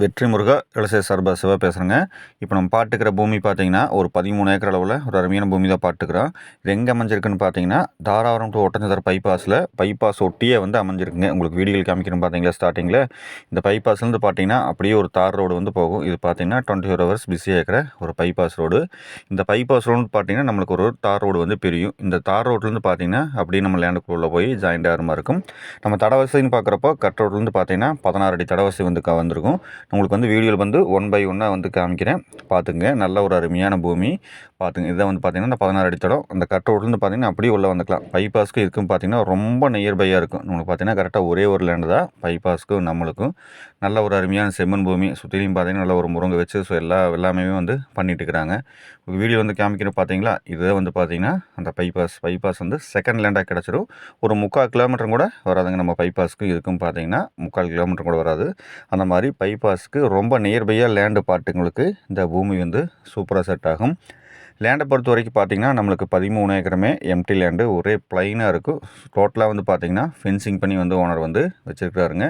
வெற்றி முருகா இளசே சார்பா சிவா பேசுகிறேங்க இப்போ நம்ம பாட்டுக்கிற பூமி பார்த்தீங்கன்னா ஒரு பதிமூணு ஏக்கர் அளவில் ஒரு அருமையான பூமி தான் பாட்டுக்கிறோம் இது எங்கே அமைஞ்சிருக்குன்னு பார்த்தீங்கன்னா தாராபுரம் டு ஒட்டஞ்சதர் பைபாஸில் பைபாஸ் ஒட்டியே வந்து அமைஞ்சிருக்குங்க. உங்களுக்கு வீடியோவில் காமிக்கணும் பார்த்தீங்களா ஸ்டார்டிங்கில் இந்த பைபாஸ்லேருந்து பார்த்தீங்கன்னா அப்படியே ஒரு தார் ரோடு வந்து போகும். இது பார்த்தீங்கன்னா டுவெண்ட்டி ஃபோர் ஹவர்ஸ் பிஸியாக இருக்கிற ஒரு பைபாஸ் ரோடு இந்த பைபாஸ் ரோடு பார்த்தீங்கன்னா நம்மளுக்கு ஒரு தார் ரோடு வந்து பிரியும். இந்த தார் ரோட்லேருந்து பார்த்தீங்கன்னா அப்படியே நம்ம லேண்டுக்குள்ளே போய் ஜாயிண்ட் ஆகிற மாதிரி இருக்கும். நம்ம தடவரிசைன்னு பார்க்குறப்போ கட் ரோட்லேருந்து பார்த்தீங்கன்னா பதினாறு அடி தடவரிசை வந்து வந்திருக்கும். உங்களுக்கு வந்து வீடியோவில் வந்து ஒன் பை ஒன்னாக வந்து காமிக்கிறேன். பார்த்துங்க நல்ல ஒரு அருமையான பூமி. பார்த்துங்க. இதை வந்து பார்த்தீங்கன்னா இந்த பதினாறு அடித்தடம் அந்த கட் ரோட்லேருந்து பார்த்தீங்கன்னா அப்படியே உள்ளே வந்துக்கலாம். பைபாஸ்க்கு இதுக்கும் பார்த்தீங்கன்னா ரொம்ப நியர்பையாக இருக்கும். உங்களுக்கு பார்த்தீங்கன்னா கரெக்டாக ஒரே ஒரு லேண்டு தான். பைபாஸ்க்கும் நம்மளுக்கும். நல்ல ஒரு அருமையான செம்மண் பூமி. சுற்றிலையும் பார்த்தீங்கன்னா நல்ல ஒரு முருங்கை வச்சு ஸோ எல்லா எல்லாமே வந்து பண்ணிகிட்டு இருக்கிறாங்க. வீடியோ வந்து காமிக்கிற பார்த்தீங்களா? இதே வந்து பார்த்தீங்கன்னா அந்த பைபாஸ் பைபாஸ் வந்து செகண்ட் லேண்டாக கிடச்சிரும். ஒரு முக்கால் கிலோமீட்டர் கூட வராதுங்க. நம்ம பைபாஸ்க்கும் இதுக்கும் பார்த்தீங்கன்னா முக்கால் கிலோமீட்டர் கூட வராது. அந்த மாதிரி பைபாஸ் பைபாஸ்க்கு ரொம்ப நியர்பையாக லேண்டு பார்ட்டுங்களுக்கு இந்த பூமி வந்து சூப்பராக செட் ஆகும். லேண்டை பொறுத்த வரைக்கும் பார்த்தீங்கன்னா நம்மளுக்கு பதிமூணு ஏக்கருமே எம்டி லேண்டு ஒரே ப்ளைனாக இருக்கும் டோட்டலாக வந்து பார்த்திங்கன்னா ஃபென்சிங் பண்ணி வந்து ஓனர் வந்து வச்சுருக்காருங்க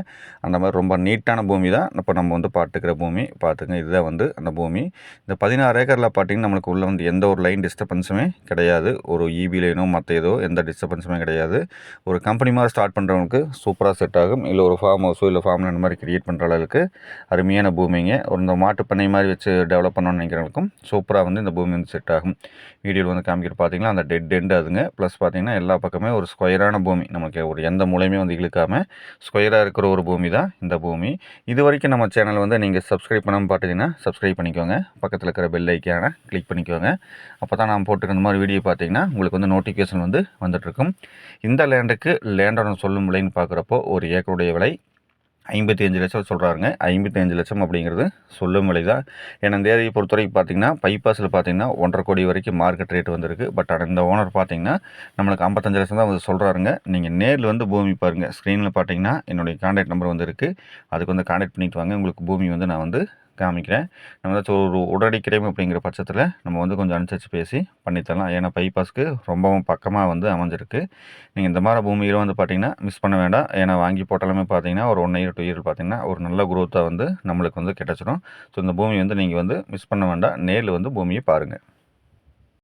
அந்த மாதிரி ரொம்ப நீட்டான பூமி தான். இப்போ நம்ம வந்து பார்த்துக்கிற பூமி பார்த்துங்க. இதுதான் வந்து அந்த பூமி. இந்த பதினாறு ஏக்கரில் பார்த்தீங்கன்னா நம்மளுக்கு உள்ளே வந்து எந்த ஒரு லைன் டிஸ்டர்பன்ஸுமே கிடையாது. ஒரு இபி லைனோ மற்ற ஏதோ எந்த டிஸ்டர்பன்ஸுமே கிடையாது. ஒரு கம்பெனி மாதிரி ஸ்டார்ட் பண்ணுறவங்களுக்கு சூப்பராக செட் ஆகும். இல்லை ஒரு ஃபார்ம் ஹவுஸோ இல்லை ஃபார்ம் லேண்ட் மாதிரி கிரியேட் பண்ணுற அளவுக்கு அருமையான பூமிங்க. ஒரு இந்த மாட்டு பண்ணை மாதிரி வச்சு டெவலப் பண்ணணும்னு நினைக்கிறவங்களுக்கும் சூப்பராக வந்து இந்த பூமி வந்து செட் ஆகும். வீடியோவில் வந்து காமிக்கிற பார்த்தீங்கன்னா அந்த டெட் எண்டு அதுங்க. ப்ளஸ் பார்த்தீங்கன்னா எல்லா பக்கமே ஒரு ஸ்கொயரான பூமி. நமக்கு ஒரு எந்த மூலையுமே வந்து இழுக்காமல் ஸ்கொயராக இருக்கிற ஒரு பூமி தான் இந்த பூமி. இது வரைக்கும் நம்ம சேனல் வந்து நீங்கள் சப்ஸ்கிரைப் பண்ணாமல் பார்த்தீங்கன்னா சப்ஸ்கிரைப் பண்ணிக்கோங்க. பக்கத்தில் இருக்கிற பெல் ஐக்கான கிளிக் பண்ணிக்கோங்க. அப்போ தான் நான் போட்டுருக்க இந்த மாதிரி வீடியோ பார்த்தீங்கன்னா உங்களுக்கு வந்து நோட்டிஃபிகேஷன் வந்து வந்துட்டுருக்கும் இந்த லேண்டுக்கு லேண்டோட சொல்லும் விலைன்னு பார்க்குறப்போ ஒரு ஏக்கருடைய விலை ஐம்பத்தி அஞ்சு லட்சம் சொல்கிறாருங்க ஐம்பத்தி அஞ்சு லட்சம் அப்படிங்கிறது சொல்லும் விலை தான் ஏன்னா இந்த ஏரியை பொறுத்தவரைக்கும் பார்த்தீங்கன்னா பைபாஸில் பார்த்தீங்கன்னா ஒன்றரை கோடி வரைக்கும் மார்க்கெட் ரேட் வந்திருக்கு. பட் ஆனால் இந்த ஓனர் பார்த்தீங்கன்னா நம்மளுக்கு ஐம்பத்தஞ்சு லட்சம் தான் வந்து சொல்கிறாருங்க நீங்கள் நேரில் வந்து பூமி பாருங்கள் ஸ்க்ரீனில் பார்த்தீங்கன்னா என்னுடைய கான்டாக்ட் நம்பர் வந்து இருக்குது அதுக்கு வந்து கான்டாக்ட் பண்ணிட்டு வாங்க. உங்களுக்கு பூமி வந்து நான் வந்து காமிக்கிறேன். நம்ம ஏதாச்சும் ஒரு உடனடி கிரைம் அப்படிங்கிற பட்சத்தில் நம்ம வந்து கொஞ்சம் அனுசரித்து பேசி பண்ணித்தரலாம் ஏன்னா பைபாஸ்க்கு ரொம்பவும் பக்கமாக வந்து அமைஞ்சிருக்கு. நீங்கள் இந்த மாதிரி பூமியில் வந்து பார்த்தீங்கன்னா மிஸ் பண்ண வேண்டாம். ஏன்னா வாங்கி போட்டாலுமே பார்த்தீங்கன்னா ஒரு ஒன் இயர் டூ இயர் பார்த்தீங்கன்னா ஒரு நல்ல குரோத்தாக வந்து நம்மளுக்கு வந்து கிடச்சிடும். ஸோ இந்த பூமி வந்து நீங்கள் வந்து மிஸ் பண்ண வேண்டாம். நேரில் வந்து பூமியை பாருங்கள்